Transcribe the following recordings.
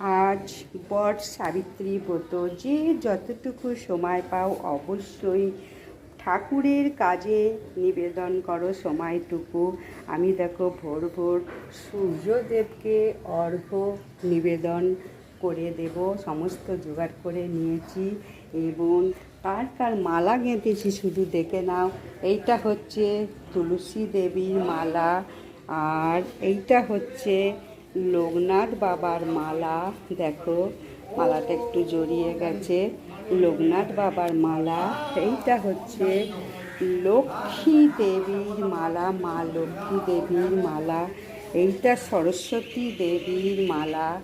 আজ বট সাবিত্রী ব্রত। যে যতটুকু সময় পাও অবশ্যই ঠাকুরের কাজে নিবেদন করো সময়টুকু। আমি দেখো ভোর ভোর সূর্যদেবকে অর্ঘ্য নিবেদন করে দেব, সমস্ত জোগাড় করে নিয়েছি এবং কার কার মালা গেঁথেছি শুধু দেখে নাও। এইটা হচ্ছে তুলসী দেবীর মালা আর এইটা হচ্ছে লোকনাথ বাবার মালা, দেখো, মালাটা একটু জড়িয়ে গেছে। লোকনাথ বাবার মালা, এইটা হচ্ছে লক্ষ্মী দেবীর মালা, মা লক্ষ্মী দেবীর মালা। এইটা সরস্বতী দেবীর মালা।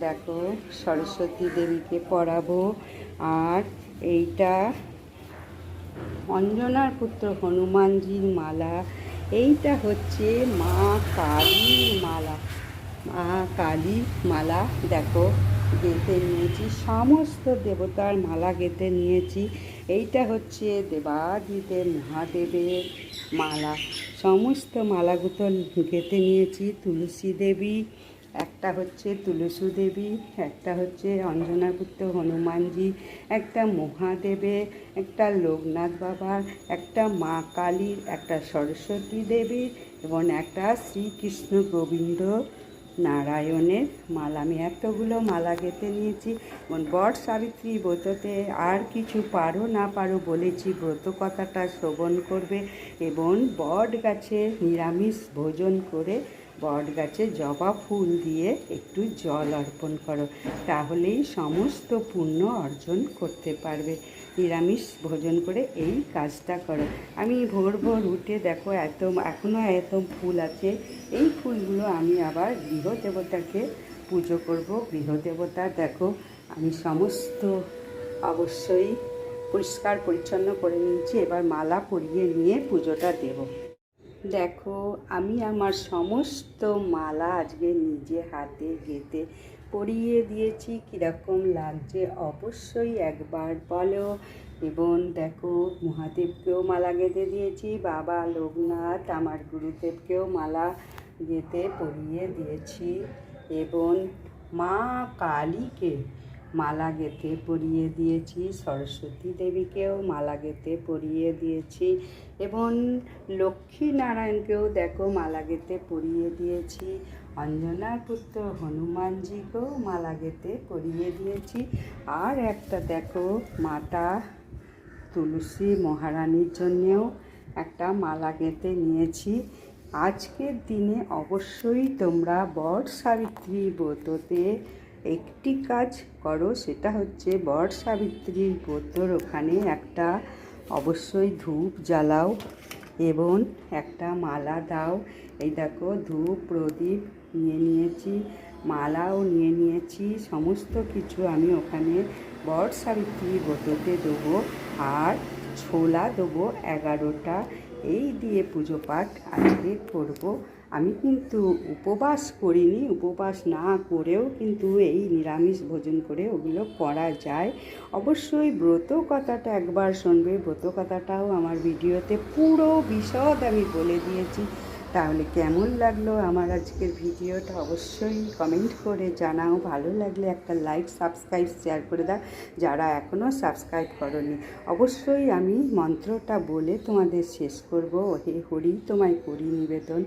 দেখো, সরস্বতী দেবীকে পরাবো। আর এইটা অঞ্জনার পুত্র হনুমানজির মালা। এইটা হচ্ছে মা কালীর মালা। মা কালীর মালা, দেখো, গেঁথে নিয়েছি, সমস্ত দেবতার মালা গেঁথে নিয়েছি। এইটা হচ্ছে দেবাদিতে মহাদেবের মালা। সমস্ত মালাগুলো গেঁথে নিয়েছি, তুলসী দেবী, একটা হচ্ছে তুলসী দেবী, একটা হচ্ছে অঞ্জনা পুত্র হনুমানজি, একটা মহাদেবের একটা লোকনাথ বাবার একটা মা কালীর একটা সরস্বতী দেবীর এবং একটা শ্রীকৃষ্ণ গোবিন্দ। নারায়ণের মালা। আমি এতগুলো মালা গেঁথে নিয়েছি। বট সাবিত্রী, ব্রততে আর কিছু পারো না পারো বলেছি, ব্রত কথাটা শ্রবণ করবে। এবং বট গাছে নিরামিষ ভোজন করে বট গাছে জবা ফুল দিয়ে একটু জল অর্পণ করো। তাহলেই সমস্ত পুণ্য অর্জন করতে পারবে। নিরামিষ ভোজন করে এই কাজটা করো। আমি ভোর ভোর উঠে দেখো এত এখনও এত ফুল আছে। এই ফুলগুলো আমি আবার গৃহ দেবতাকে পুজো করব। গৃহ দেবতা দেখো, আমি সমস্ত অবশ্যই পরিষ্কার পরিচ্ছন্ন করে নিয়েছি। এবার মালা পরিয়ে নিয়ে পুজোটা দেবো। দেখো, আমি আমার সমস্ত মালা আজকে নিজে হাতে গেঁথে পরিয়ে দিয়েছি। কীরকম লাগছে? অবশ্যই একবার বলো। এবং দেখো, মহাদেবকেও মালা গেঁথে দিয়েছি। বাবা লোকনাথ আমার গুরুদেবকেও মালা গেঁথে পরিয়ে দিয়েছি। এবং মা কালীকে মালা গেঁথে পরিয়ে দিয়েছি, সরস্বতী দেবীকেও মালা গেঁথে পরিয়ে দিয়েছি এবং লক্ষ্মী নারায়ণকেও দেখো মালা গেঁথে পরিয়ে দিয়েছি, অঞ্জনার পুত্র হনুমানজিকেও মালা গেঁথে পরিয়ে দিয়েছি। আর একটা দেখো, মাতা তুলসী মহারানীর জন্যেও একটা মালা গেঁথে নিয়েছি। আজকের দিনে অবশ্যই তোমরা বট সাবিত্রী ব্রততে একটি কাজ করো, সেটা হচ্ছে বট সাবিত্রীর ব্রতর ওখানে একটা অবশ্যই ধূপ জ্বালাও এবং একটা মালা দাও। এই দেখো, ধূপ, প্রদীপ নিয়ে নিয়েছি, মালাও নিয়ে নিয়েছি, সমস্ত কিছু আমি ওখানে বট সাবিত্রী ব্রততে দেবো আর ছোলা দেবো এগারোটা। এই দিয়ে পুজো পাঠ আজকে করব। আমি কিন্তু উপবাস করিনি, উপবাস না করেও কিন্তু এই নিরামিষ ভোজন করে ওগুলো করা যায়। অবশ্যই ব্রত কথাটা একবার শুনবে, ব্রত কথাটাও আমার ভিডিওতে পুরো বিশদ আমি বলে দিয়েছি। তাহলে কেমন লাগল আমার আজকের ভিডিওটা অবশ্যই কমেন্ট করে জানাও। ভালো লাগলে একটা লাইক সাবস্ক্রাইব শেয়ার করে দাও। যারা এখনও সাবস্ক্রাইব করনি, অবশ্যই আমি মন্ত্রটা বলে তোমাদের শেষ করব। হে হরি, তোমায় করি নিবেদন।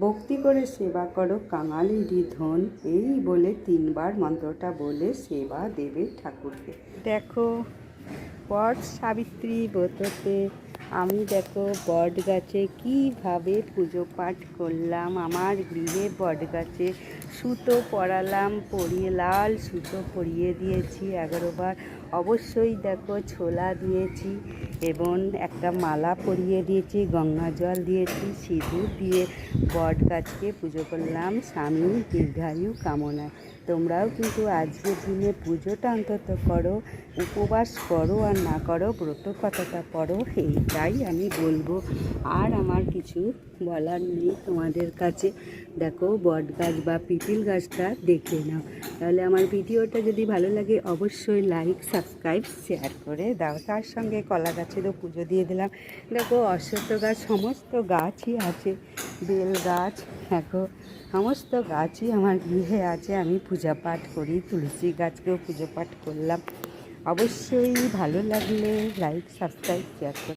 ভক্তি করে সেবা করো কাঙালিরই ধন। এই বলে তিনবার মন্ত্রটা বলে সেবা দেবে ঠাকুরকে। দেখো বট সাবিত্রী ব্রততে আমি দেখো বট গাছে কীভাবে পুজো পাঠ করলাম। আমার গৃহে বট গাছে সুতো পরালাম, পরিয়ে, লাল সুতো পরিয়ে দিয়েছি। এগারোবার অবশ্যই দেখো ছোলা দিয়েছি এবং একটা মালা পরিয়ে দিয়েছি, গঙ্গা জল দিয়েছি, সিঁদুর দিয়ে বট গাছকে পুজো করলাম, স্বামী দীর্ঘায়ু কামনায়। তোমরাও কিন্তু আজকের দিনে পুজোটা অন্তত করো, উপবাস করো আর না করো, ব্রত কথাটা পড়ো, এইটাই আমি বলব। আর আমার কিছু বলার নেই তোমাদের কাছে। দেখো বট গাছ বা পিপিল গাছটা দেখে নাও। তাহলে আমার ভিডিওটা যদি ভালো লাগে অবশ্যই লাইক, সাবস্ক্রাইব সাবস্ক্রাইব শেয়ার করে দাও। তার সঙ্গে কলা গাছেরও পুজো দিয়ে দিলাম। দেখো অশ্বত্থ গাছ, সমস্ত গাছই আছে। বেল গাছ, দেখো, সমস্ত গাছই আমার গৃহে আছে। আমি পূজা পাঠ করি, তুলসী গাছকেও পুজো পাঠ করলাম। অবশ্যই ভালো লাগলে লাইক সাবস্ক্রাইব শেয়ার